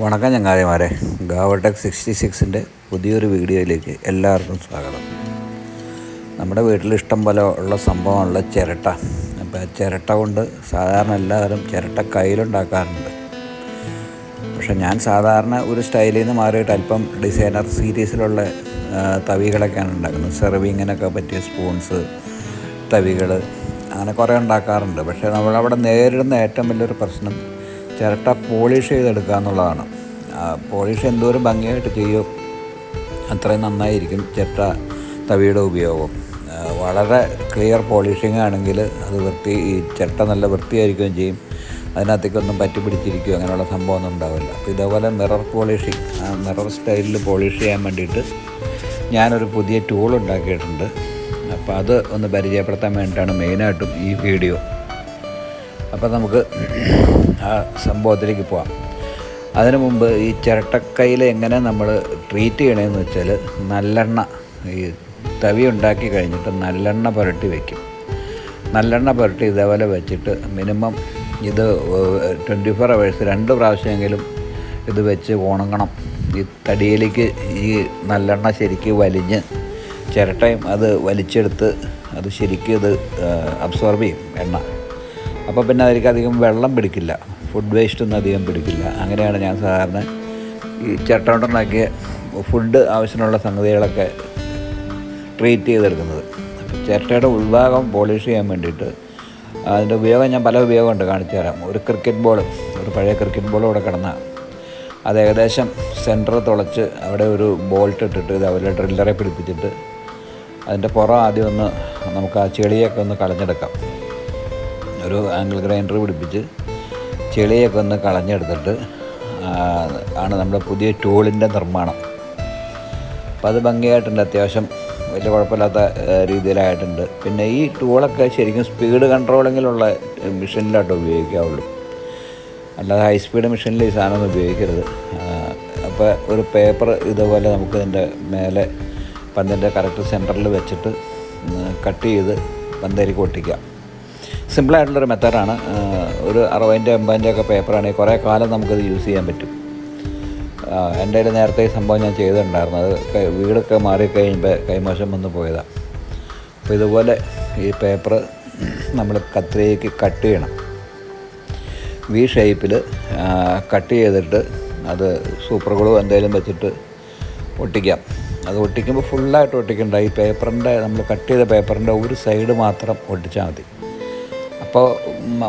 വണക്കം ചങ്ങാതിമാരെ. ഗാവടെക് സിക്സ്റ്റി സിക്സിന്റെ പുതിയൊരു വീഡിയോയിലേക്ക് എല്ലാവർക്കും സ്വാഗതം. നമ്മുടെ വീട്ടിൽ ഇഷ്ടം പോലെ ഉള്ള സംഭവമുള്ള ചിരട്ട. അപ്പോൾ ചിരട്ട കൊണ്ട് സാധാരണ എല്ലാവരും ചിരട്ട കയ്യിലുണ്ടാക്കാറുണ്ട്. പക്ഷെ ഞാൻ സാധാരണ ഒരു സ്റ്റൈലിൽ നിന്ന് മാറിയിട്ട് അല്പം ഡിസൈനർ സീരീസിലുള്ള തവികളൊക്കെയാണ് ഉണ്ടാക്കുന്നത്. സെർവിങ്ങിനൊക്കെ പറ്റിയ സ്പൂൺസ് തവികൾ അങ്ങനെ കുറേ ഉണ്ടാക്കാറുണ്ട്. പക്ഷേ നമ്മളവിടെ നേരിടുന്ന ഏറ്റവും വലിയൊരു പ്രശ്നം ചിരട്ട പോളിഷ് ചെയ്തെടുക്കുക എന്നുള്ളതാണ്. പോളിഷ് എന്തോരം ഭംഗിയായിട്ട് ചെയ്യും. അത്രയും നന്നായിരിക്കും ചിരട്ട തവിയുടെ ഉപയോഗം. വളരെ ക്ലിയർ പോളിഷിംഗ് ആണെങ്കിൽ അത് വൃത്തി ഈ ചിരട്ട നല്ല വൃത്തിയായിരിക്കുകയും ചെയ്യും. അതിനകത്തേക്കൊന്നും പറ്റി പിടിച്ചിരിക്കുകയോ അങ്ങനെയുള്ള സംഭവമൊന്നും ഉണ്ടാവില്ല. അപ്പോൾ ഇതേപോലെ മിറർ പോളിഷിങ് മിറർ സ്റ്റൈലിൽ പോളിഷ് ചെയ്യാൻ വേണ്ടിയിട്ട് ഞാനൊരു പുതിയ ടൂൾ ഉണ്ടാക്കിയിട്ടുണ്ട്. അപ്പോൾ അത് ഒന്ന് പരിചയപ്പെടുത്താൻ വേണ്ടിയിട്ടാണ് മെയിനായിട്ടും ഈ വീഡിയോ അപ്പോൾ നമുക്ക് ആ സംഭവത്തിലേക്ക് പോവാം. അതിനു മുമ്പ് ഈ ചിരട്ടക്കയിൽ എങ്ങനെ നമ്മൾ ട്രീറ്റ് ചെയ്യണമെന്ന് വെച്ചാൽ നല്ലെണ്ണ ഈ തവി ഉണ്ടാക്കി കഴിഞ്ഞിട്ട് നല്ലെണ്ണ പുരട്ടി വയ്ക്കും നല്ലെണ്ണ പുരട്ടി ഇതേപോലെ വെച്ചിട്ട് മിനിമം ഇത് ട്വന്റി ഫോർ അവേഴ്സ് രണ്ട് പ്രാവശ്യമെങ്കിലും ഇത് വെച്ച് ഉണങ്ങണം. ഈ തടിയിലേക്ക് ഈ നല്ലെണ്ണ ശരിക്ക് വലിഞ്ഞ് ചിരട്ടയും അത് വലിച്ചെടുത്ത് അത് ശരിക്കും ഇത് അബ്സോർബ് ചെയ്യും എണ്ണ. അപ്പോൾ പിന്നെ അതിലേക്ക് അധികം വെള്ളം പിടിക്കില്ല. ഫുഡ് വേസ്റ്റ് ഒന്നും അധികം പിടിക്കില്ല. അങ്ങനെയാണ് ഞാൻ സാധാരണ ഈ ചട്ടോണ്ടുണ്ടാക്കിയ ഫുഡ് ആവശ്യമുള്ള സംഗതികളൊക്കെ ട്രീറ്റ് ചെയ്തെടുക്കുന്നത്. ചിരട്ടയുടെ ഉൾഭാഗം പോളിഷ് ചെയ്യാൻ വേണ്ടിയിട്ട് അതിന്റെ ഉപയോഗം ഞാൻ പല ഉപയോഗമുണ്ട് കാണിച്ചു തരാം. ഒരു ക്രിക്കറ്റ് ബോൾ ഒരു പഴയ ക്രിക്കറ്റ് ബോൾ ഇവിടെ കിടന്ന അത് ഏകദേശം സെന്റർ തുളച്ച് അവിടെ ഒരു ബോൾട്ട് ഇട്ടിട്ട് ഇതേപോലെ ഡ്രില്ലറെ പിടിപ്പിച്ചിട്ട് അതിന്റെ പുറം ആദ്യം ഒന്ന് നമുക്ക് ആ ചെളിയൊക്കെ ഒന്ന് കളഞ്ഞെടുക്കാം. ഒരു ആംഗിൾ ഗ്രൈൻഡർ പിടിപ്പിച്ച് ചെളിയൊക്കെ ഒന്ന് കളഞ്ഞെടുത്തിട്ട് ആണ് നമ്മുടെ പുതിയ ടൂളിന്റെ നിർമ്മാണം. അപ്പോൾ അത് ഭംഗിയായിട്ടുണ്ട് അത്യാവശ്യം വലിയ കുഴപ്പമില്ലാത്ത രീതിയിലായിട്ടുണ്ട്. പിന്നെ ഈ ടൂളൊക്കെ ശരിക്കും സ്പീഡ് കൺട്രോളിങ്ങിലുള്ള മെഷീനിലാട്ടോ ഉപയോഗിക്കാവുള്ളൂ. അല്ലാതെ ഹൈ സ്പീഡ് മെഷീനിൽ ഈ സാധനം ഒന്നും ഉപയോഗിക്കരുത്. അപ്പോൾ ഒരു പേപ്പർ ഇതുപോലെ നമുക്ക് ഇതിന്റെ മേലെ പന്തിന്റെ കറക്റ്റ് സെന്ററിൽ വെച്ചിട്ട് കട്ട് ചെയ്ത് പന്തേരിക്ക് ഒട്ടിക്കാം സിമ്പിളായിട്ടുള്ളൊരു മെത്തേഡാണ്. ഒരു അറുപതിന്റെ എൺപതിന്റെ ഒക്കെ പേപ്പറാണെങ്കിൽ കുറേ കാലം നമുക്കത് യൂസ് ചെയ്യാൻ പറ്റും. എന്റെ കയ്യിൽ നേരത്തെ ഈ സംഭവം ഞാൻ ചെയ്തിട്ടുണ്ടായിരുന്നു. അത് വീടൊക്കെ മാറിക്കഴിയുമ്പോൾ കൈമോശം വന്ന് പോയതാണ് അപ്പോൾ ഇതുപോലെ ഈ പേപ്പർ നമ്മൾ കത്രികയ്ക്ക് കട്ട് ചെയ്യണം. വി ഷേപ്പിൽ കട്ട് ചെയ്തിട്ട് അത് സൂപ്പർ ഗ്ലൂ എന്തെങ്കിലും വെച്ചിട്ട് ഒട്ടിക്കാം. അത് ഒട്ടിക്കുമ്പോൾ ഫുള്ളായിട്ട് ഒട്ടിക്കണ്ട. ഈ പേപ്പറിന്റെ നമ്മൾ കട്ട് ചെയ്ത പേപ്പറിന്റെ ഒരു സൈഡ് മാത്രം ഒട്ടിച്ചാൽ മതി. അപ്പോൾ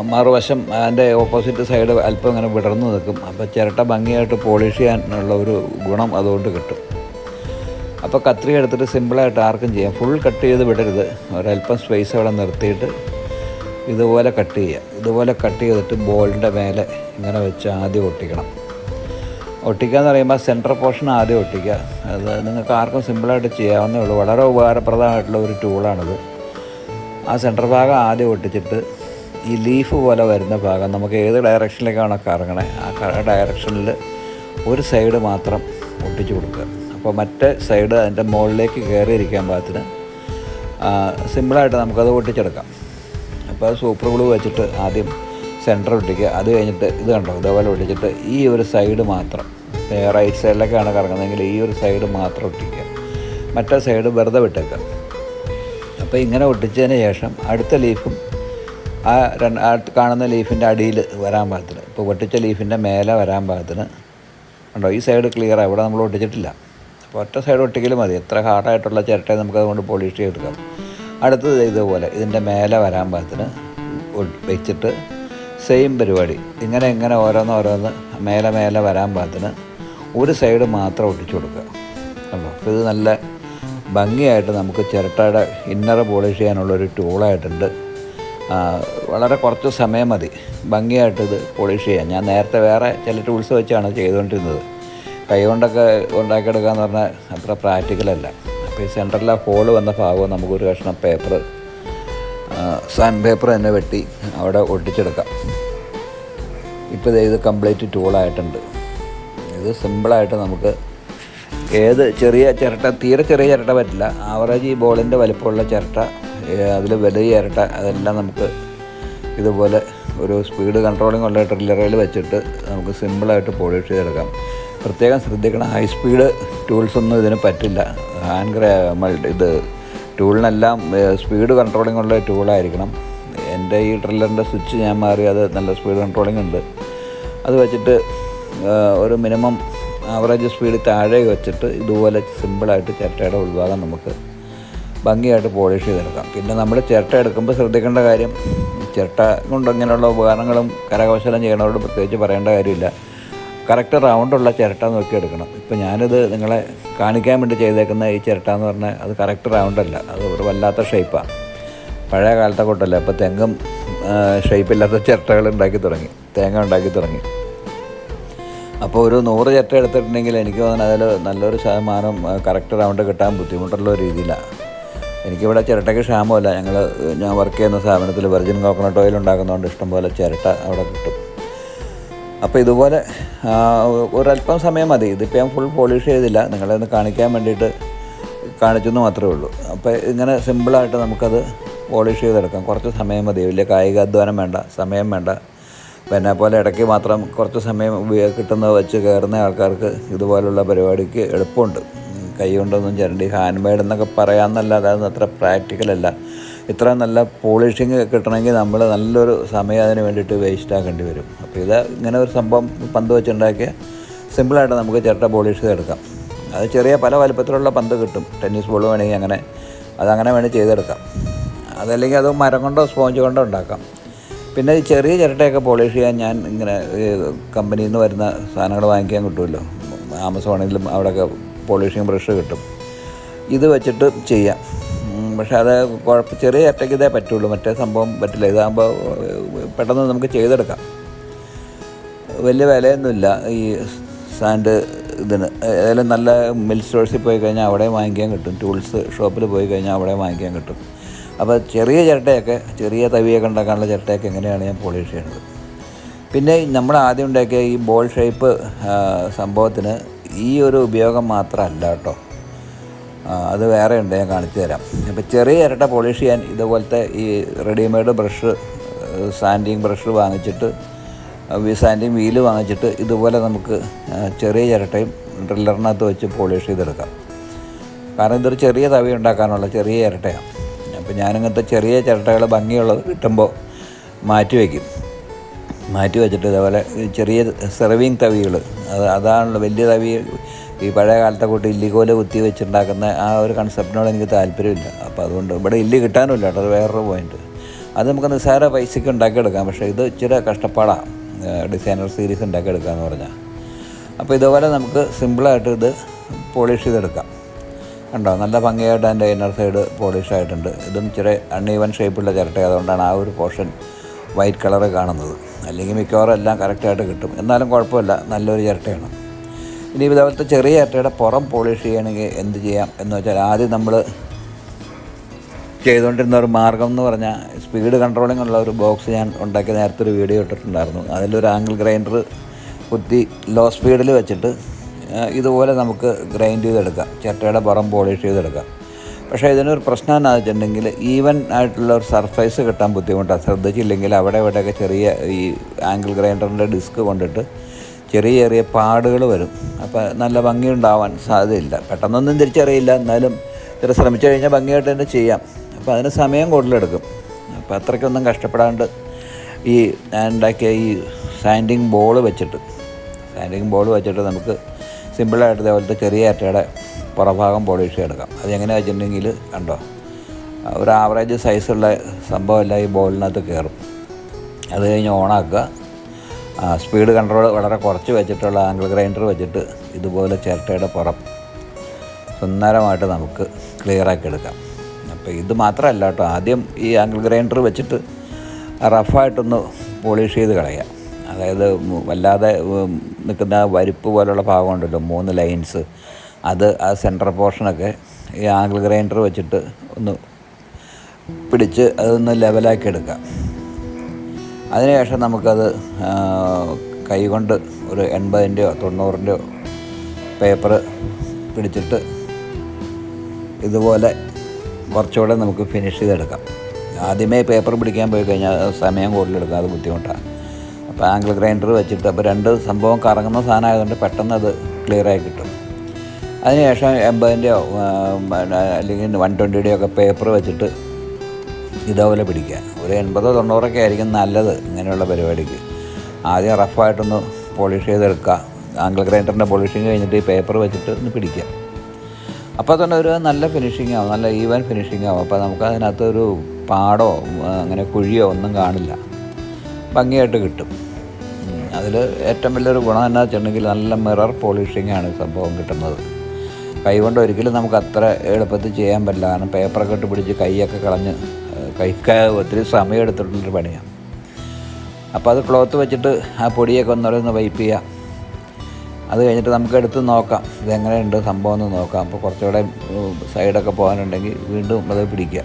മറുവശം അതിന്റെ ഓപ്പോസിറ്റ് സൈഡ് അല്പം ഇങ്ങനെ വിടർന്നു നിൽക്കും. അപ്പോൾ ചിരട്ട ഭംഗിയായിട്ട് പോളിഷ് ചെയ്യാനുള്ള ഒരു ഗുണം അതുകൊണ്ട് കിട്ടും. അപ്പോൾ കത്രിക എടുത്തിട്ട് സിമ്പിളായിട്ട് ആർക്കും ചെയ്യാം. ഫുൾ കട്ട് ചെയ്ത് വിടരുത്. ഒരല്പം സ്പേസ് അവിടെ നിർത്തിയിട്ട് ഇതുപോലെ കട്ട് ചെയ്യുക. ഇതുപോലെ കട്ട് ചെയ്തിട്ട് ബോളിന്റെ മേലെ ഇങ്ങനെ വെച്ച് ആദ്യം ഒട്ടിക്കണം. ഒട്ടിക്കുക എന്ന് പറയുമ്പോൾ സെന്റർ പോർഷൻ ആദ്യം ഒട്ടിക്കുക. അത് നിങ്ങൾക്ക് ആർക്കും സിമ്പിളായിട്ട് ചെയ്യാവുന്നേ ഉള്ളൂ. വളരെ ഉപകാരപ്രദമായിട്ടുള്ള ഒരു ടൂളാണിത്. ആ സെന്റർ ഭാഗം ആദ്യം ഒട്ടിച്ചിട്ട് ഈ ലീഫ് പോലെ വരുന്ന ഭാഗം നമുക്ക് ഏത് ഡയറക്ഷനിലേക്കാണോ കറങ്ങണേ ആ ഡയറക്ഷനിൽ ഒരു സൈഡ് മാത്രം ഒട്ടിച്ചു കൊടുക്കുക. അപ്പോൾ മറ്റേ സൈഡ് അതിന്റെ മുകളിലേക്ക് കയറിയിരിക്കാൻ പാകത്തിന് സിമ്പിളായിട്ട് നമുക്കത് ഒട്ടിച്ചെടുക്കാം. അപ്പോൾ അത് സൂപ്പർ ഗ്ലൂ വെച്ചിട്ട് ആദ്യം സെന്റർ ഒട്ടിക്കുക. അത് കഴിഞ്ഞിട്ട് ഇത് കണ്ടോ ഇതേപോലെ ഒട്ടിച്ചിട്ട് ഈ ഒരു സൈഡ് മാത്രം റൈറ്റ് സൈഡിലേക്കാണ് കറങ്ങുന്നതെങ്കിൽ ഈ ഒരു സൈഡ് മാത്രം ഒട്ടിക്കുക. മറ്റേ സൈഡ് വെറുതെ വിട്ടേക്കുക. അപ്പോൾ ഇങ്ങനെ ഒട്ടിച്ചതിന് ശേഷം അടുത്ത ലീഫും ആ കാണുന്ന ലീഫിന്റെ അടിയിൽ വരാൻ പാകത്തിന്. ഇപ്പോൾ ഒട്ടിച്ച ലീഫിന്റെ മേലെ വരാൻ പാകത്തിന്. ഉണ്ടോ? ഈ സൈഡ് ക്ലിയറാണ് ഇവിടെ നമ്മൾ ഒട്ടിച്ചിട്ടില്ല. അപ്പോൾ ഒറ്റ സൈഡ് ഒട്ടിക്കലും മതി. എത്ര ഹാർഡായിട്ടുള്ള ചിരട്ട നമുക്ക് അതുകൊണ്ട് പോളിഷ് ചെയ്തെടുക്കാം അടുത്തത് ഇതുപോലെ. ഇതിന്റെ മേലെ വരാൻ പാകത്തിന് വെച്ചിട്ട് സെയിം പരിപാടി. ഇങ്ങനെ ഇങ്ങനെ ഓരോന്ന് ഓരോന്ന് മേലെ മേലെ വരാൻ പാകത്തിന് ഒരു സൈഡ് മാത്രം ഒട്ടിച്ചു കൊടുക്കുക. കണ്ടോ അപ്പോൾ ഇത് നല്ല ഭംഗിയായിട്ട് നമുക്ക് ചിരട്ടയുടെ ഇന്നർ പോളിഷ് ചെയ്യാനുള്ളൊരു ടൂളായിട്ടുണ്ട് വളരെ കുറച്ച് സമയം മതി. ഭംഗിയായിട്ട് ഇത് പോളിഷ് ചെയ്യാൻ. ഞാൻ നേരത്തെ വേറെ ചില ടൂൾസ് വെച്ചാണ് ചെയ്തുകൊണ്ടിരുന്നത്. കൈ കൊണ്ടൊക്കെ ഉണ്ടാക്കിയെടുക്കുക എന്ന് പറഞ്ഞാൽ അത്ര പ്രാക്ടിക്കലല്ല അപ്പോൾ ഈ സെന്ററിലെ ഹോൾ വന്ന ഭാഗവും നമുക്കൊരു കഷ്ണം പേപ്പർ സാൻഡ് പേപ്പർ തന്നെ വെട്ടി അവിടെ ഒട്ടിച്ചെടുക്കാം. ഇപ്പോൾ ഇത് കംപ്ലീറ്റ് ടൂളായിട്ടുണ്ട് ഇത് സിമ്പിളായിട്ട് നമുക്ക് ഏത് ചെറിയ ചിരട്ട തീരെ ചെറിയ ചിരട്ട പറ്റില്ല. ആവറേജ് ഈ ബോളിന്റെ വലിപ്പമുള്ള ചിരട്ട അതിൽ വില ചേരട്ടെ അതെല്ലാം നമുക്ക് ഇതുപോലെ ഒരു സ്പീഡ് കൺട്രോളിംഗ് ഉള്ള ട്രില്ലറിൽ വെച്ചിട്ട് നമുക്ക് സിമ്പിളായിട്ട് പോളിഷ് ചെയ്തെടുക്കാം. പ്രത്യേകം ശ്രദ്ധിക്കണം ഹൈ സ്പീഡ് ടൂൾസ് ഒന്നും ഇതിന് പറ്റില്ല. ഹാൻഡ് ഇത് ടൂളിനെല്ലാം സ്പീഡ് കൺട്രോളിംഗ് ഉള്ള ടൂളായിരിക്കണം എന്റെ ഈ ട്രില്ലറിന്റെ സ്വിച്ച് ഞാൻ മാറി അത് നല്ല സ്പീഡ് കൺട്രോളിംഗ് ഉണ്ട്. അത് വെച്ചിട്ട് ഒരു മിനിമം ആവറേജ് സ്പീഡ് താഴെ വെച്ചിട്ട് ഇതുപോലെ സിമ്പിളായിട്ട് ചിരട്ടയുടെ ഉൾഭാഗം നമുക്ക് ഭംഗിയായിട്ട് പോളിഷ് ചെയ്തെടുക്കാം. പിന്നെ നമ്മൾ ചിരട്ട എടുക്കുമ്പോൾ ശ്രദ്ധിക്കേണ്ട കാര്യം ചിരട്ട കൊണ്ട് അങ്ങനെയുള്ള ഉപകരണങ്ങളും കരകൗശലം ചെയ്യണവരോട് പ്രത്യേകിച്ച് പറയേണ്ട കാര്യമില്ല. കറക്റ്റ് റൗണ്ടുള്ള ചിരട്ട നോക്കി എടുക്കണം. ഇപ്പോൾ ഞാനിത് നിങ്ങളെ കാണിക്കാൻ വേണ്ടി ചെയ്തേക്കുന്ന ഈ ചിരട്ട എന്ന് പറഞ്ഞാൽ അത് കറക്റ്റ് റൗണ്ടല്ല അത് ഒരു വല്ലാത്ത ഷേപ്പാണ് പഴയ കാലത്തെ കൂട്ടല്ല ഇപ്പോൾ തെങ്ങും ഷേപ്പില്ലാത്ത ചിരട്ടകൾ ഉണ്ടാക്കി തുടങ്ങി. തേങ്ങ ഉണ്ടാക്കി തുടങ്ങി. അപ്പോൾ ഒരു നൂറ് ചിരട്ട എടുത്തിട്ടുണ്ടെങ്കിൽ എനിക്ക് തോന്നുന്നു അതിൽ നല്ലൊരു ശതമാനം കറക്റ്റ് റൗണ്ട് കിട്ടാൻ ബുദ്ധിമുട്ടുള്ള രീതിയിലാണ് എനിക്കിവിടെ ചിരട്ടയ്ക്ക് ക്ഷാമമല്ല. ഞങ്ങൾ ഞാൻ വർക്ക് ചെയ്യുന്ന സ്ഥാപനത്തിൽ വെർജിൻ കോക്കനട്ട് ഓയിൽ ഉണ്ടാക്കുന്നതുകൊണ്ട് ഇഷ്ടംപോലെ ചിരട്ട അവിടെ കിട്ടും. അപ്പോൾ ഇതുപോലെ ഒരല്പം സമയം മതി. ഇതിപ്പോൾ ഞാൻ ഫുൾ പോളിഷ് ചെയ്തില്ല. നിങ്ങളെ ഒന്ന് കാണിക്കാൻ വേണ്ടിയിട്ട് കാണിച്ചെന്ന് മാത്രമേ ഉള്ളൂ. അപ്പോൾ ഇങ്ങനെ സിമ്പിളായിട്ട് നമുക്കത് പോളിഷ് ചെയ്തെടുക്കാം. കുറച്ച് സമയം മതി. വലിയ കായിക അധ്വാനം വേണ്ട. സമയം വേണ്ട. പിന്നെ പോലെ ഇടയ്ക്ക് മാത്രം കുറച്ച് സമയം ഉപയോഗ കിട്ടുന്നത് വെച്ച് കയറുന്ന ആൾക്കാർക്ക് ഇതുപോലുള്ള പരിപാടിക്ക് എളുപ്പമുണ്ട്. ഉം, കൈ കൊണ്ടൊന്നും ചിരണ്ടി ഹാൻഡ് മെയ്ഡ് എന്നൊക്കെ പറയാമെന്നല്ലാതെ അത് അത്ര പ്രാക്ടിക്കലല്ല ഇത്ര നല്ല പോളിഷിങ് കിട്ടണമെങ്കിൽ നമ്മൾ നല്ലൊരു സമയം അതിന് വേണ്ടിയിട്ട് വേസ്റ്റ് ആക്കേണ്ടി വരും. അപ്പോൾ ഇത് ഇങ്ങനെ ഒരു സംഭവം പന്ത് വെച്ചുണ്ടാക്കിയ സിമ്പിളായിട്ട് നമുക്ക് ചിരട്ട പോളിഷ് ചെയ്തെടുക്കാം അത് ചെറിയ പല വലുപ്പത്തിലുള്ള പന്ത് കിട്ടും. ടെന്നീസ് ബോൾ വേണമെങ്കിൽ അങ്ങനെ അതങ്ങനെ വേണമെങ്കിൽ ചെയ്തെടുക്കാം. അതല്ലെങ്കിൽ അത് മരം കൊണ്ടോ സ്പോഞ്ച് കൊണ്ടോ ഉണ്ടാക്കാം. പിന്നെ ഈ ചെറിയ ചിരട്ടയൊക്കെ പോളിഷ് ചെയ്യാൻ ഞാൻ ഇങ്ങനെ കമ്പനിയിൽ നിന്ന് വരുന്ന സാധനങ്ങൾ വാങ്ങിക്കാൻ കിട്ടുമല്ലോ. ആമസോണിലും അവിടെയൊക്കെ പോളിഷിങ് ബ്രഷ് കിട്ടും. ഇത് വെച്ചിട്ട് ചെയ്യാം. പക്ഷെ അത് കുഴപ്പം ചെറിയ അറ്റയ്ക്ക് ഇതേ പറ്റുള്ളൂ. മറ്റേ സംഭവം പറ്റില്ല. ഇതാകുമ്പോൾ പെട്ടെന്ന് നമുക്ക് ചെയ്തെടുക്കാം. വലിയ വിലയൊന്നുമില്ല ഈ സാൻഡ് ഇതിന്. ഏതായാലും നല്ല മിൽ സ്റ്റോഴ്സിൽ പോയി കഴിഞ്ഞാൽ അവിടെ വാങ്ങിക്കാൻ കിട്ടും. ടൂൾസ് ഷോപ്പിൽ പോയി കഴിഞ്ഞാൽ അവിടെ വാങ്ങിക്കാൻ കിട്ടും. അപ്പോൾ ചെറിയ ചിരട്ടയൊക്കെ ചെറിയ തവിയൊക്കെ ഉണ്ടാക്കാനുള്ള ചിരട്ടയൊക്കെ എങ്ങനെയാണ് ഞാൻ പോളിഷ് ചെയ്യുന്നത് പിന്നെ നമ്മൾ ആദ്യം ഉണ്ടാക്കിയ ഈ ബോൾ ഷേപ്പ് സംഭവത്തിന് ഈ ഒരു ഉപയോഗം മാത്രമല്ല കേട്ടോ. അത് വേറെ ഉണ്ട് ഞാൻ കാണിച്ചു തരാം. അപ്പോൾ ചെറിയ ഇരട്ട പോളിഷ് ചെയ്യാൻ ഇതുപോലത്തെ ഈ റെഡിമെയ്ഡ് ബ്രഷ് സാൻഡിങ് ബ്രഷ് വാങ്ങിച്ചിട്ട് സാൻഡിങ് വീൽ വാങ്ങിച്ചിട്ട് ഇതുപോലെ നമുക്ക് ചെറിയ ചിരട്ടയും ഡ്രില്ലറിനകത്ത് വെച്ച് പോളിഷ് ചെയ്തെടുക്കാം. കാരണം ഇതൊരു ചെറിയ തവി ഉണ്ടാക്കാനുള്ള ചെറിയ ചിരട്ടയാണ്. അപ്പോൾ ഞാനിങ്ങനത്തെ ചെറിയ ചിരട്ടകൾ ഭംഗിയുള്ളത് കിട്ടുമ്പോൾ മാറ്റി വയ്ക്കും മാറ്റി വെച്ചിട്ട് ഇതേപോലെ ചെറിയ സെർവിങ് തവികൾ അത് അതാണല്ലോ വലിയ തവി ഈ പഴയ കാലത്തെ കൂട്ടി ഇല്ലിക്കോൽ കുത്തി വെച്ചുണ്ടാക്കുന്ന ആ ഒരു കൺസെപ്റ്റിനോട് എനിക്ക് താല്പര്യമില്ല. അപ്പോൾ അതുകൊണ്ട് ഇവിടെ ഇല്ലി കിട്ടാനുമില്ല കേട്ടോ അത് വേറൊരു പോയിന്റ് അത് നമുക്ക് നിസ്സാര പൈസയ്ക്ക് ഉണ്ടാക്കിയെടുക്കാം പക്ഷേ ഇത് ഇച്ചിരി കഷ്ടപ്പാടാണ് ഡിസൈനർ സീരീസ് ഉണ്ടാക്കിയെടുക്കുക എന്ന് പറഞ്ഞാൽ അപ്പോൾ ഇതുപോലെ നമുക്ക് സിമ്പിളായിട്ട് ഇത് പോളിഷ് ചെയ്തെടുക്കാം. കണ്ടോ? നല്ല ഭംഗിയായിട്ട് അതിന്റെ ഇന്നർ സൈഡ് പോളിഷ് ആയിട്ടുണ്ട്. ഇതും ഇച്ചിരി അൺഈവൻ ഷേപ്പുള്ള ചിരട്ട അതുകൊണ്ടാണ് ആ ഒരു പോർഷൻ വൈറ്റ് കളറ് കാണുന്നത്. അല്ലെങ്കിൽ മിക്കവാറും എല്ലാം കറക്റ്റായിട്ട് കിട്ടും. എന്നാലും കുഴപ്പമില്ല നല്ലൊരു ചിരട്ടയാണ്. ഇനി ഇതുപോലത്തെ ചെറിയ ചിരട്ടയുടെ പുറം പോളിഷ് ചെയ്യണമെങ്കിൽ എന്ത് ചെയ്യാം എന്ന് വെച്ചാൽ ആദ്യം നമ്മൾ ചെയ്തുകൊണ്ടിരുന്ന ഒരു മാർഗം എന്ന് പറഞ്ഞാൽ സ്പീഡ് കൺട്രോളിംഗ് ഉള്ള ഒരു ബോക്സ് ഞാൻ ഉണ്ടാക്കി നേരത്തെ ഒരു വീഡിയോ ഇട്ടിട്ടുണ്ടായിരുന്നു. അതിലൊരു ആംഗിൾ ഗ്രൈൻഡർ കുത്തി ലോ സ്പീഡിൽ വെച്ചിട്ട് ഇതുപോലെ നമുക്ക് ഗ്രൈൻഡ് ചെയ്തെടുക്കാം. ചിരട്ടയുടെ പുറം പോളിഷ് ചെയ്തെടുക്കാം. പക്ഷേ ഇതിനൊരു പ്രശ്നം എന്നാ വെച്ചിട്ടുണ്ടെങ്കിൽ ഈവൻ ആയിട്ടുള്ള ഒരു സർഫേസ് കിട്ടാൻ ബുദ്ധിമുട്ടാണ് ശ്രദ്ധിച്ചില്ലെങ്കിൽ അവിടെ ഇവിടെയൊക്കെ ചെറിയ ഈ ആംഗിൾ ഗ്രൈൻഡറിന്റെ ഡിസ്ക് കൊണ്ടിട്ട് ചെറിയ ചെറിയ പാടുകൾ വരും. അപ്പോൾ നല്ല ഭംഗി ഉണ്ടാവാൻ സാധ്യതയില്ല. പെട്ടെന്നൊന്നും തിരിച്ചറിയില്ല. എന്നാലും ഇത്ര ശ്രമിച്ചു കഴിഞ്ഞാൽ ഭംഗിയായിട്ട് തന്നെ ചെയ്യാം. അപ്പോൾ അതിന് സമയം കൂടുതലെടുക്കും. അപ്പോൾ അത്രയ്ക്കൊന്നും കഷ്ടപ്പെടാണ്ട് ഈ ഞാൻ ഉണ്ടാക്കിയ ഈ സാൻഡിങ് ബോൾ വെച്ചിട്ട് സാൻഡിങ് ബോൾ വെച്ചിട്ട് നമുക്ക് സിമ്പിളായിട്ട് ഇതേപോലത്തെ ചെറിയ അറ്റയുടെ പുറഭാഗം പോളിഷ് എടുക്കാം. അത് എങ്ങനെയാ വെച്ചിട്ടുണ്ടെങ്കിൽ കണ്ടോ ഒരു ആവറേജ് സൈസുള്ള സംഭവമല്ല ഈ ബോളിനകത്ത് കയറും. അത് കഴിഞ്ഞ് ഓണാക്കുക സ്പീഡ് കൺട്രോൾ വളരെ കുറച്ച് വെച്ചിട്ടുള്ള ആംഗിൾ ഗ്രൈൻഡർ വെച്ചിട്ട് ഇതുപോലെ ചിരട്ടയുടെ പുറം സുന്ദരമായിട്ട് നമുക്ക് ക്ലിയറാക്കി എടുക്കാം. അപ്പോൾ ഇത് മാത്രമല്ല കേട്ടോ ആദ്യം ഈ ആംഗിൾ ഗ്രൈൻഡർ വെച്ചിട്ട് റഫായിട്ടൊന്ന് പോളിഷ് ചെയ്ത് കളയാം. അതായത് വല്ലാതെ നിൽക്കുന്ന വരിപ്പ് പോലുള്ള ഭാഗമുണ്ടല്ലോ മൂന്ന് ലൈൻസ് അത് ആ സെന്റർ പോർഷനൊക്കെ ഈ ആംഗിൾ ഗ്രൈൻഡർ വെച്ചിട്ട് ഒന്ന് പിടിച്ച് അതൊന്ന് ലെവലാക്കി എടുക്കാം. അതിനുശേഷം നമുക്കത് കൈകൊണ്ട് ഒരു എൺപതിന്റെയോ തൊണ്ണൂറിന്റെയോ പേപ്പർ പിടിച്ചിട്ട് ഇതുപോലെ കുറച്ചുകൂടെ നമുക്ക് ഫിനിഷ് ചെയ്തെടുക്കാം. ആദ്യമേ പേപ്പർ പിടിക്കാൻ പോയി കഴിഞ്ഞാൽ സമയം കൂടുതലെടുക്കാം അത് ബുദ്ധിമുട്ടാണ് അപ്പോൾ ആംഗിൾ ഗ്രൈൻഡർ വെച്ചിട്ട് അപ്പോൾ രണ്ട് സംഭവം കറങ്ങുന്ന സാധനമായതുകൊണ്ട് പെട്ടെന്ന് അത് ക്ലിയറായി കിട്ടും. അതിനുശേഷം എൺപതിന്റെയോ അല്ലെങ്കിൽ വൺ ട്വന്റിയുടെയോ ഒക്കെ പേപ്പർ വെച്ചിട്ട് ഇതേപോലെ പിടിക്കുക. ഒരു എൺപതോ തൊണ്ണൂറൊക്കെ ആയിരിക്കും നല്ലത് ഇങ്ങനെയുള്ള പരിപാടിക്ക്. ആദ്യം റഫായിട്ടൊന്ന് പോളിഷ് ചെയ്തെടുക്കുക. ആംഗിൾ ഗ്രൈൻഡറിന്റെ പോളിഷിങ് കഴിഞ്ഞിട്ട് ഈ പേപ്പർ വെച്ചിട്ട് ഒന്ന് പിടിക്കുക. അപ്പോൾ തന്നെ ഒരു നല്ല ഫിനിഷിംഗ് ആവും നല്ല ഈവൻ ഫിനിഷിംഗ് ആവും. അപ്പോൾ നമുക്ക് അതിനകത്തൊരു പാടോ അങ്ങനെ കുഴിയോ ഒന്നും കാണില്ല. ഭംഗിയായിട്ട് കിട്ടും. അതിൽ ഏറ്റവും വലിയൊരു ഗുണം എന്നാ വെച്ചിട്ടുണ്ടെങ്കിൽ നല്ല മിറർ പോളിഷിംഗ് ആണ് സംഭവം കിട്ടുന്നത്. കൈകൊണ്ട് ഒരിക്കലും നമുക്ക് അത്ര എളുപ്പത്തിൽ ചെയ്യാൻ പറ്റില്ല. കാരണം പേപ്പറൊക്കെ ഇട്ട് പിടിച്ച് കൈയൊക്കെ കളഞ്ഞ് കൈക്ക് ഒത്തിരി സമയം എടുത്തിട്ടുള്ളൊരു പണിയാണ് അപ്പോൾ അത് ക്ലോത്ത് വെച്ചിട്ട് ആ പൊടിയൊക്കെ ഒന്നോരൊന്ന് വൈപ്പ് ചെയ്യാം. അത് കഴിഞ്ഞിട്ട് നമുക്ക് എടുത്ത് നോക്കാം. ഇതെങ്ങനെയുണ്ട് സംഭവം എന്ന് നോക്കാം. അപ്പോൾ കുറച്ചുകൂടെ സൈഡൊക്കെ പോകാനുണ്ടെങ്കിൽ വീണ്ടും അത് പിടിക്കുക.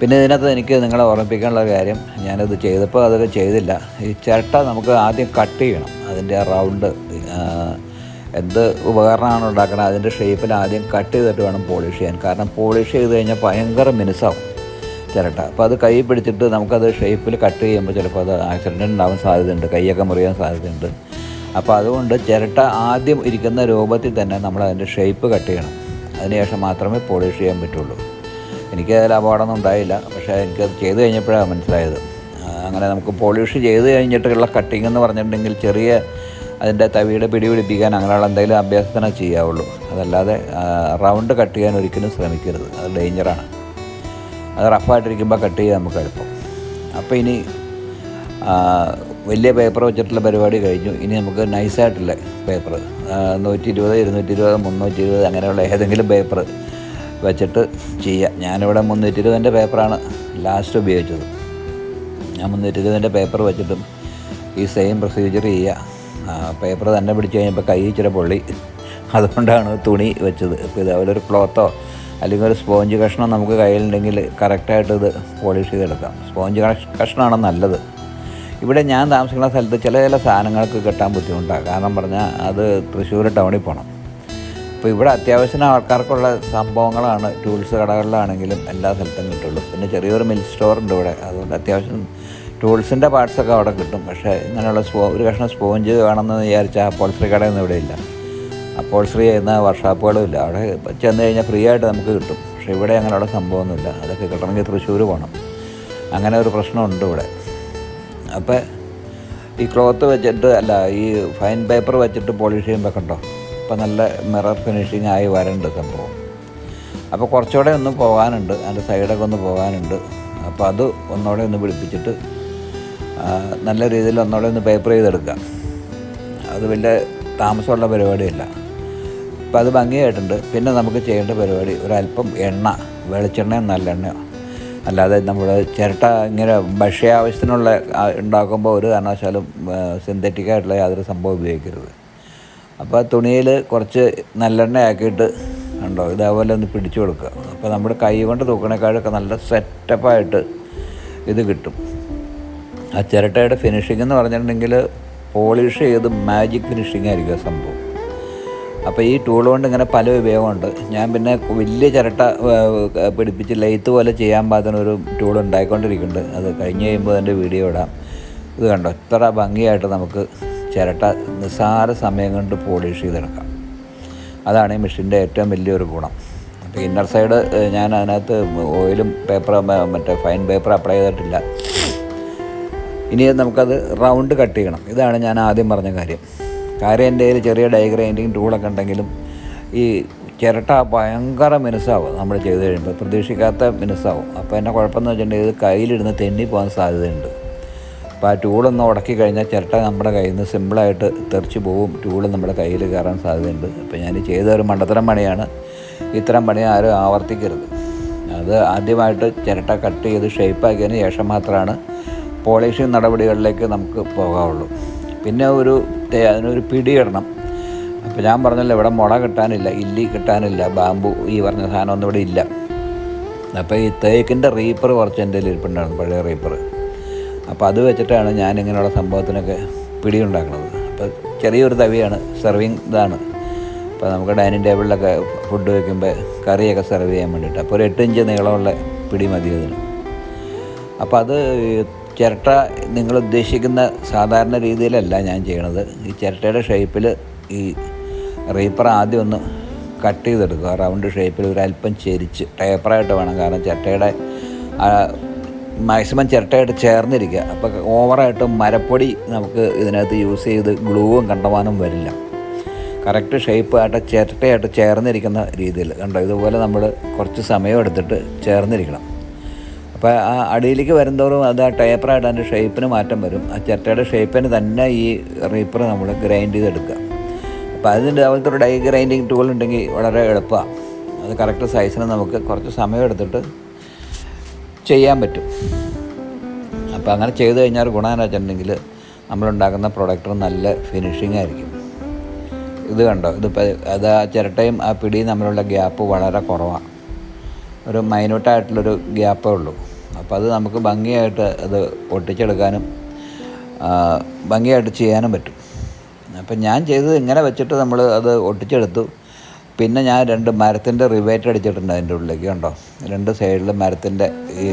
പിന്നെ ഇതിനകത്ത് എനിക്ക് നിങ്ങളെ ഓർമ്മിപ്പിക്കാനുള്ള കാര്യം. ഞാനത് ചെയ്തപ്പോൾ അതൊക്കെ ചെയ്തില്ല. ഈ ചിരട്ട നമുക്ക് ആദ്യം കട്ട് ചെയ്യണം. അതിന്റെ റൗണ്ട് എന്ത് ഉപകരണമാണ് ഉണ്ടാക്കുന്നത് അതിന്റെ ഷേപ്പിൽ ആദ്യം കട്ട് ചെയ്തിട്ട് വേണം പോളിഷ് ചെയ്യാൻ. കാരണം പോളിഷ് ചെയ്ത് കഴിഞ്ഞാൽ ഭയങ്കര മിനുസാവും ചിരട്ട അപ്പോൾ അത് കൈ പിടിച്ചിട്ട് നമുക്കത് ഷേപ്പിൽ കട്ട് ചെയ്യുമ്പോൾ ചിലപ്പോൾ അത് ആക്സിഡന്റ് ഉണ്ടാവാൻ സാധ്യതയുണ്ട്. കൈയൊക്കെ മുറിയാൻ സാധ്യതയുണ്ട്. അപ്പോൾ അതുകൊണ്ട് ചിരട്ട ആദ്യം ഇരിക്കുന്ന രൂപത്തിൽ തന്നെ നമ്മൾ അതിന്റെ ഷേപ്പ് കട്ട് ചെയ്യണം. അതിനുശേഷം മാത്രമേ പോളിഷ് ചെയ്യാൻ പറ്റുള്ളൂ. എനിക്ക് അതിൽ അപകടമൊന്നും ഉണ്ടായില്ല. പക്ഷേ എനിക്കത് ചെയ്ത് കഴിഞ്ഞപ്പോഴാണ് മനസ്സിലായത്. അങ്ങനെ നമുക്ക് പോളിഷ് ചെയ്ത് കഴിഞ്ഞിട്ടുള്ള കട്ടിങ് എന്ന് പറഞ്ഞിട്ടുണ്ടെങ്കിൽ ചെറിയ അതിന്റെ തവിയുടെ പിടി പിടിപ്പിക്കാൻ അങ്ങനെയുള്ള എന്തെങ്കിലും അഭ്യാസത്തിനേ ചെയ്യാവുള്ളൂ. അതല്ലാതെ റൗണ്ട് കട്ട് ചെയ്യാൻ ഒരിക്കലും ശ്രമിക്കരുത്. അത് ഡേഞ്ചറാണ് അത് റഫായിട്ടിരിക്കുമ്പോൾ കട്ട് ചെയ്യാൻ നമുക്ക് എളുപ്പം. അപ്പോൾ ഇനി വലിയ പേപ്പർ വെച്ചിട്ടുള്ള പരിപാടി കഴിഞ്ഞു. ഇനി നമുക്ക് നൈസായിട്ടുള്ള പേപ്പർ നൂറ്റി ഇരുപത് ഇരുന്നൂറ്റി ഇരുപത് മുന്നൂറ്റി ഇരുപത് അങ്ങനെയുള്ള ഏതെങ്കിലും പേപ്പർ വെച്ചിട്ട് ചെയ്യാം. ഞാനിവിടെ മുന്നൂറ്റി ഇരുപതിന്റെ പേപ്പറാണ് ലാസ്റ്റ് ഉപയോഗിച്ചത്. ഞാൻ മുന്നൂറ്റി ഇരുപതിന്റെ പേപ്പർ വെച്ചിട്ടും ഈ സെയിം പ്രൊസീജിയർ ചെയ്യുക. പേപ്പർ തന്നെ പിടിച്ച് കഴിഞ്ഞപ്പോൾ കൈ ഇച്ചിരി പൊള്ളി. അതുകൊണ്ടാണ് തുണി വെച്ചത്. ഇപ്പോൾ ഇതേപോലെ ഒരു ക്ലോത്തോ അല്ലെങ്കിൽ ഒരു സ്പോഞ്ച് കഷ്ണം നമുക്ക് കയ്യിലുണ്ടെങ്കിൽ കറക്റ്റായിട്ട് ഇത് പോളിഷ് ചെയ്തെടുക്കാം. സ്പോഞ്ച് കഷ് കഷ്ണമാണ് നല്ലത്. ഇവിടെ ഞാൻ താമസിക്കുന്ന സ്ഥലത്ത് ചില ചില സാധനങ്ങൾക്ക് കിട്ടാൻ ബുദ്ധിമുട്ടാണ്. കാരണം പറഞ്ഞാൽ അത് തൃശ്ശൂർ ടൗണിൽ പോകണം അപ്പോൾ ഇവിടെ അത്യാവശ്യം ആൾക്കാർക്കുള്ള സംഭവങ്ങളാണ്. ടൂൾസ് കടകളിലാണെങ്കിലും എല്ലാ സ്ഥലത്തും കിട്ടുള്ളൂ. പിന്നെ ചെറിയൊരു മിൽ സ്റ്റോർ ഉണ്ട് ഇവിടെ. അതുകൊണ്ട് അത്യാവശ്യം ടൂൾസിന്റെ പാർട്സൊക്കെ അവിടെ കിട്ടും. പക്ഷേ ഇങ്ങനെയുള്ള സ്പോ ഒരു കഷ്ണം സ്പോഞ്ച് വേണമെന്ന് വിചാരിച്ചാൽ അപ്പോൾസ്ട്രി കടയൊന്നും ഇവിടെ ഇല്ല. അപ്പോൾസ്ട്രി ചെയ്യുന്ന വർക്ക്ഷോപ്പുകളും ഇല്ല. അവിടെ ചെന്ന് കഴിഞ്ഞാൽ ഫ്രീ ആയിട്ട് നമുക്ക് കിട്ടും. പക്ഷേ ഇവിടെ അങ്ങനെയുള്ള സംഭവമൊന്നുമില്ല. അതൊക്കെ കിട്ടണമെങ്കിൽ തൃശ്ശൂർ പോകണം. അങ്ങനെ ഒരു പ്രശ്നമുണ്ട് ഇവിടെ. അപ്പോൾ ഈ ക്ലോത്ത് വെച്ചിട്ട് അല്ല ഈ ഫൈൻ പേപ്പർ വെച്ചിട്ട് പോളിഷ് ചെയ്യുമ്പോൾ കണ്ടോ അപ്പോൾ നല്ല മിറർ ഫിനിഷിങ് ആയി വരണ്ട് സംഭവം. അപ്പോൾ കുറച്ചുകൂടെ ഒന്ന് പോകാനുണ്ട്. അതിന്റെ സൈഡൊക്കെ ഒന്ന് പോകാനുണ്ട്. അപ്പോൾ അത് ഒന്നുകൂടെ ഒന്ന് പിടിപ്പിച്ചിട്ട് നല്ല രീതിയിൽ ഒന്നുകൂടെ ഒന്ന് പേപ്പർ ചെയ്തെടുക്കാം അത് വലിയ താമസമുള്ള പരിപാടിയല്ല. അപ്പോൾ അത് ഭംഗിയായിട്ടുണ്ട്. പിന്നെ നമുക്ക് ചെയ്യേണ്ട പരിപാടി ഒരല്പം എണ്ണ വെളിച്ചെണ്ണയോ നല്ലെണ്ണയോ. അല്ലാതെ നമ്മൾ ചിരട്ട ഇങ്ങനെ ഭക്ഷ്യ ആവശ്യത്തിനുള്ള ഉണ്ടാക്കുമ്പോൾ ഒരു കാരണവശാലും സിന്തറ്റിക്കായിട്ടുള്ള യാതൊരു സംഭവം ഉപയോഗിക്കരുത്. അപ്പോൾ തുണിയിൽ കുറച്ച് നല്ലെണ്ണ ആക്കിയിട്ട് ഉണ്ടോ ഇതേപോലെ ഒന്ന് പിടിച്ചു കൊടുക്കുക. അപ്പോൾ നമ്മുടെ കൈ കൊണ്ട് തൂക്കണേക്കാളൊക്കെ നല്ല സെറ്റപ്പായിട്ട് ഇത് കിട്ടും. ആ ചിരട്ടയുടെ ഫിനിഷിംഗ് എന്ന് പറഞ്ഞിട്ടുണ്ടെങ്കിൽ പോളിഷ് ചെയ്ത് മാജിക് ഫിനിഷിംഗ് ആയിരിക്കും ആ സംഭവം. അപ്പോൾ ഈ ടൂൾ കൊണ്ട് ഇങ്ങനെ പല ഉപയോഗമുണ്ട്. ഞാൻ പിന്നെ വലിയ ചിരട്ട പിടിപ്പിച്ച് ലൈത്ത് പോലെ ചെയ്യാൻ പാകത്തിന് ഒരു ടൂൾ ഉണ്ടായിക്കൊണ്ടിരിക്കുന്നുണ്ട്. അത് കഴിഞ്ഞ് കഴിയുമ്പോൾ അതിന്റെ വീഡിയോ ഇടാം. ഇത് കണ്ടോ? ഇത്ര ഭംഗിയായിട്ട് നമുക്ക് ചിരട്ട നിസ്സാര സമയം കൊണ്ട് പോളിഷ് ചെയ്തെടുക്കാം. അതാണ് ഈ മെഷീന്റെ ഏറ്റവും വലിയൊരു ഗുണം. അപ്പോൾ ഇന്നർ സൈഡ് ഞാൻ അതിനകത്ത് ഓയിലും പേപ്പർ മറ്റേ ഫൈൻ പേപ്പർ അപ്ലൈ ചെയ്തിട്ടില്ല. ഇനി നമുക്കത് റൗണ്ട് കട്ട് ചെയ്യണം. ഇതാണ് ഞാൻ ആദ്യം പറഞ്ഞ കാര്യം. കാര്യം എന്റെ കയ്യിൽ ചെറിയ ഡൈഗ്രൈൻഡിങ് ടൂളൊക്കെ ഉണ്ടെങ്കിലും ഈ ചിരട്ട ഭയങ്കര മിനുസാവും നമ്മൾ ചെയ്ത് കഴിയുമ്പോൾ. പ്രതീക്ഷിക്കാത്ത മിനുസാവും. അപ്പോൾ എന്നെ കുഴപ്പമെന്ന് വെച്ചിട്ടുണ്ടെങ്കിൽ ഇത് കയ്യിലിരുന്ന് തെന്നി പോകാൻ സാധ്യതയുണ്ട്. അപ്പോൾ ആ ടൂളൊന്ന് ഉടക്കി കഴിഞ്ഞാൽ ചിരട്ട നമ്മുടെ കയ്യിൽ നിന്ന് സിമ്പിളായിട്ട് തെറിച്ച് പോവും. ടൂൾ നമ്മുടെ കയ്യിൽ കയറാൻ സാധ്യതയുണ്ട്. അപ്പോൾ ഞാൻ ചെയ്ത ഒരു മണ്ടത്തരം പണിയാണ്. ഇത്തരം പണി ആരും ആവർത്തിക്കരുത്. അത് ആദ്യമായിട്ട് ചിരട്ട കട്ട് ചെയ്ത് ഷേപ്പാക്കിയതിന് ശേഷം മാത്രമാണ് പോളിഷിങ് നടപടികളിലേക്ക് നമുക്ക് പോകാവുള്ളൂ. പിന്നെ ഒരു അതിനൊരു പിടിയിടണം. അപ്പോൾ ഞാൻ പറഞ്ഞല്ലോ ഇവിടെ മുള കിട്ടാനില്ല ഇല്ലി കിട്ടാനില്ല ബാമ്പു ഈ പറഞ്ഞ സാധനമൊന്നും ഇവിടെ ഇല്ല. അപ്പോൾ ഈ തേക്കിന്റെ റീപ്പർ കുറച്ച് എന്റെ ഇരിപ്പുണ്ടാണ് പഴയ റീപ്പർ. അപ്പോൾ അത് വെച്ചിട്ടാണ് ഞാൻ ഇങ്ങനെയുള്ള സംഭവത്തിനൊക്കെ പിടി ഉണ്ടാക്കുന്നത് അപ്പോൾ ചെറിയൊരു തവിയാണ് സെർവിങ് ഇതാണ്. അപ്പോൾ നമുക്ക് ഡൈനിങ് ടേബിളിലൊക്കെ ഫുഡ് വയ്ക്കുമ്പോൾ കറിയൊക്കെ സെർവ് ചെയ്യാൻ വേണ്ടിയിട്ട്. അപ്പോൾ ഒരു എട്ട് ഇഞ്ച് നീളമുള്ള പിടി മതി അതിന്. അപ്പോൾ അത് ചിരട്ട നിങ്ങൾ ഉദ്ദേശിക്കുന്ന സാധാരണ രീതിയിലല്ല ഞാൻ ചെയ്യണത്. ഈ ചിരട്ടയുടെ ഷേപ്പിൽ ഈ റീപ്പർ ആദ്യം ഒന്ന് കട്ട് ചെയ്തെടുക്കുക. റൗണ്ട് ഷേപ്പിൽ ഒരു അല്പം ചെരിച്ച് ടേപ്പറായിട്ട് വേണം. കാരണം ചിരട്ടയുടെ മാക്സിമം ചിരട്ടയായിട്ട് ചേർന്നിരിക്കുക. അപ്പോൾ ഓവറായിട്ട് മരപ്പൊടി നമുക്ക് ഇതിനകത്ത് യൂസ് ചെയ്ത് ഗ്ലൂവും കണ്ടമാനം വരില്ല. കറക്റ്റ് ഷേപ്പായിട്ട് ചിരട്ടയായിട്ട് ചേർന്നിരിക്കുന്ന രീതിയിൽ. കണ്ടോ? ഇതുപോലെ നമ്മൾ കുറച്ച് സമയം എടുത്തിട്ട് ചേർന്നിരിക്കണം. അപ്പോൾ ആ അടിയിലേക്ക് വരുന്തോറും അത് ആ ടേപ്പറായിട്ട് അതിന്റെ ഷേപ്പിന് മാറ്റം വരും. ആ ചിരട്ടയുടെ ഷേപ്പിന് തന്നെ ഈ റീപ്പർ നമ്മൾ ഗ്രൈൻഡ് ചെയ്തെടുക്കുക. അപ്പോൾ അതിന്റെ അതുപോലത്തെ ഒരു ഡൈ ഗ്രൈൻഡിങ് ടൂൾ ഉണ്ടെങ്കിൽ വളരെ എളുപ്പമാണ് അത് കറക്റ്റ് സൈസിന് നമുക്ക് കുറച്ച് സമയം എടുത്തിട്ട് ചെയ്യാൻ പറ്റും. അപ്പോൾ അങ്ങനെ ചെയ്ത് കഴിഞ്ഞാൽ ഗുണം എന്ന് വെച്ചിട്ടുണ്ടെങ്കിൽ നമ്മളുണ്ടാക്കുന്ന പ്രൊഡക്റ്റ് നല്ല ഫിനിഷിംഗ് ആയിരിക്കും. ഇത് കണ്ടോ? ഇതിപ്പോൾ അത് ആ ചിരട്ടയും ആ പിടിയും തമ്മിലുള്ള ഗ്യാപ്പ് വളരെ കുറവാണ് ഒരു മൈന്യൂട്ടായിട്ടുള്ളൊരു ഗ്യാപ്പേ ഉള്ളൂ. അപ്പോൾ അത് നമുക്ക് ഭംഗിയായിട്ട് അത് ഒട്ടിച്ചെടുക്കാനും ഭംഗിയായിട്ട് ചെയ്യാനും പറ്റും. അപ്പം ഞാൻ ചെയ്തത് ഇങ്ങനെ വെച്ചിട്ട് നമ്മൾ അത് ഒട്ടിച്ചെടുത്തു. പിന്നെ ഞാൻ രണ്ട് മരത്തിന്റെ റിവേറ്റ് അടിച്ചിട്ടുണ്ട് അതിന്റെ ഉള്ളിലേക്ക് കണ്ടോ? രണ്ട് സൈഡിൽ മരത്തിന്റെ ഈ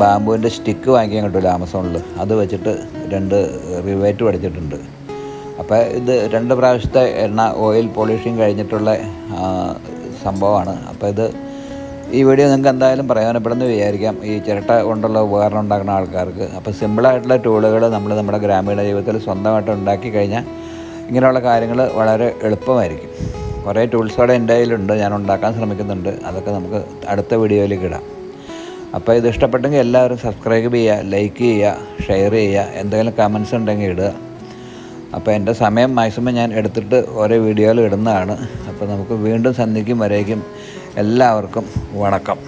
ബാമ്പുവിന്റെ സ്റ്റിക്ക് വാങ്ങിക്കാൻ കിട്ടുമല്ലോ ആമസോണിൽ. അത് വെച്ചിട്ട് രണ്ട് റിവേറ്റും അടിച്ചിട്ടുണ്ട്. അപ്പോൾ ഇത് രണ്ട് പ്രാവശ്യത്തെ എണ്ണ ഓയിൽ പോളിഷിങ് കഴിഞ്ഞിട്ടുള്ള സംഭവമാണ്. അപ്പോൾ ഇത് ഈ വീഡിയോ നിങ്ങൾക്ക് എന്തായാലും പ്രയോജനപ്പെടുന്നു വിചാരിക്കാം. ഈ ചിരട്ട കൊണ്ടുള്ള ഉപകരണം ഉണ്ടാക്കുന്ന ആൾക്കാർക്ക്. അപ്പോൾ സിമ്പിളായിട്ടുള്ള ടൂളുകൾ നമ്മൾ നമ്മുടെ ഗ്രാമീണ ജീവിതത്തിൽ സ്വന്തമായിട്ട് ഉണ്ടാക്കി കഴിഞ്ഞാൽ ഇങ്ങനെയുള്ള കാര്യങ്ങൾ വളരെ എളുപ്പമായിരിക്കും. കുറേ ടൂൾസോടെ എന്റെ കയ്യിലുണ്ട്. ഞാൻ ഉണ്ടാക്കാൻ ശ്രമിക്കുന്നുണ്ട്. അതൊക്കെ നമുക്ക് അടുത്ത വീഡിയോയിലേക്ക് ഇടാം. അപ്പോൾ ഇത് ഇഷ്ടപ്പെട്ടെങ്കിൽ എല്ലാവരും സബ്സ്ക്രൈബ് ചെയ്യുക ലൈക്ക് ചെയ്യുക ഷെയർ ചെയ്യുക എന്തെങ്കിലും കമൻസ് ഉണ്ടെങ്കിൽ ഇടുക. അപ്പോൾ എന്റെ സമയം മാക്സിമം ഞാൻ എടുത്തിട്ട് ഓരോ വീഡിയോയിൽ ഇടുന്നതാണ്. അപ്പോൾ നമുക്ക് വീണ്ടും സന്ധിക്കും വരേക്കും. എല്ലാവർക്കും വണക്കം.